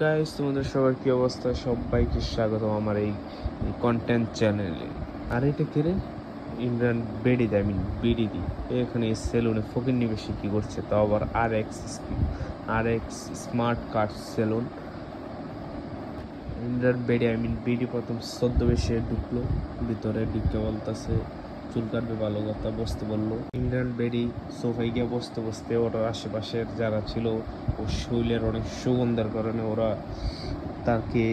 Guys তোমাদের সবার কি অবস্থা? সবাইকে স্বাগত আমার এই কন্টেন্ট চ্যানেলে আর এটা কে রে? ইমরান বেডি দেয় মিন বিডি দি। এখানে এই সেলুনে ফকির নিবেশে কি করছে? তাও আবার R X R X smart card salon Imran Bedi I mean BD প্রথম সদ্য বেশে ঢুকলো। ভিতরে ঢুকে বলতেছে চুল কাটবে, ভালো কথা, বসতে বলল। ইমরান বেরি সোফায় গিয়ে বসতে বসতে ওরা আশেপাশের যারা ছিল ও শৈলের অনেক সুগন্ধের কারণে ওরা তাকে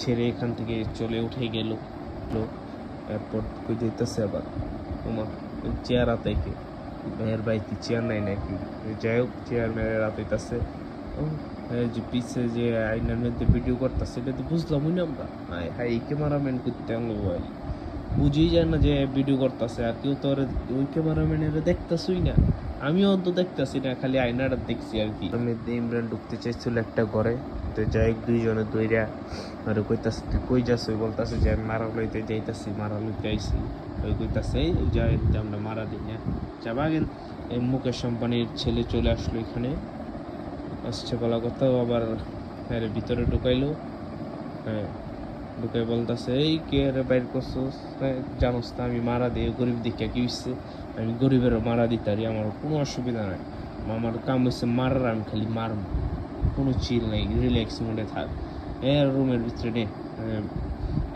ছেড়ে এখান থেকে চলে উঠে গেল। এরপর কই যেতেছে আবার? তোমার ওই চেয়ার আতাইকে ভাইয়ের বাইকে চেয়ার নাই নাকি? যাই হোক চেয়ার মেরে রাতাইতেছে যে পিছে যে আইনার মধ্যে ভিডিও করতেছে, এটা তো বুঝলামই না আমরা। হাই হাই ক্যামেরাম্যান করতে আমরা ভাই। বুঝেই যায় না যে ভিডিও করতেছে, আর কেউ তো ওরে, ওই ক্যামেরাম্যানের দেখতেছই না। আমিও তো দেখতেছি না, খালি আয়নাটা দেখছি আর কি। মধ্যে ইমরান ঢুকতে চাইছিল একটা ঘরে, তো যাই দুইজনে দইরা আর কইতাছে, তুই কই যাস? ওই বলতাছে যে, আমি মারা লইতে যাইতাছি, মারা লইতে আইছি। ওই কইতাছে যাই আমরা মারা দিই না। যাবা এই মুকেশ আম্বানির ছেলে চলে আসলো এখানে। আসছে বলা কথা আবার হ্যাঁ ভিতরে ঢুকাইলো। হ্যাঁ। ঢুকাই বলতেছে এই কে রে বাইর করছোস হ্যাঁ, জানোস না আমি মারা দিই গরিব দিকে কি হচ্ছে আমি গরিবেরও মারা দিতারি আমার কোনো অসুবিধা নাই। আমার কাম হচ্ছে মারার আমি খালি মারব কোনো চিল নাই রিল্যাক্স মোডে থাক। এর রুমের ভিতরে নে হ্যাঁ,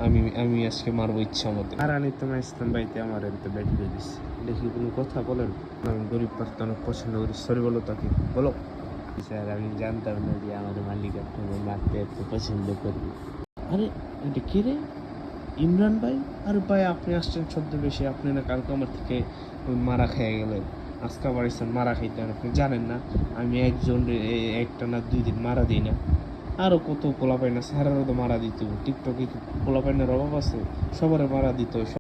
আমি আমি আজকে মারবো ইচ্ছা মতো। আর আনি তোমার ইসলাম বাড়িতে আমার এতে বেড দিয়ে দিচ্ছে দেখি কোনো কথা বলেন। আমি গরিব পার্থ অনেক পছন্দ করি। সরি বলো তাকে বলো। স্যার আমি জানতাম না যে আমার মালিক আপনাকে মারতে এত পছন্দ করবে। আরে, এটা কে রে? ইমরান ভাই? আরে ভাই, আপনি আসছেন শব্দ বেশি আপনি না কালকে আমার থেকে মারা খেয়ে গেলেন। আজকে আবার এসেছেন মারা খাইতে। আপনি জানেন না, আমি একজন একটা না দুই দিন মারা দিই না। আরও কত পোলাপাইনা স্যারেরও তো মারা দিত টিকটকে পোলাপাইনার অভাব আছে? সবারে মারা দিত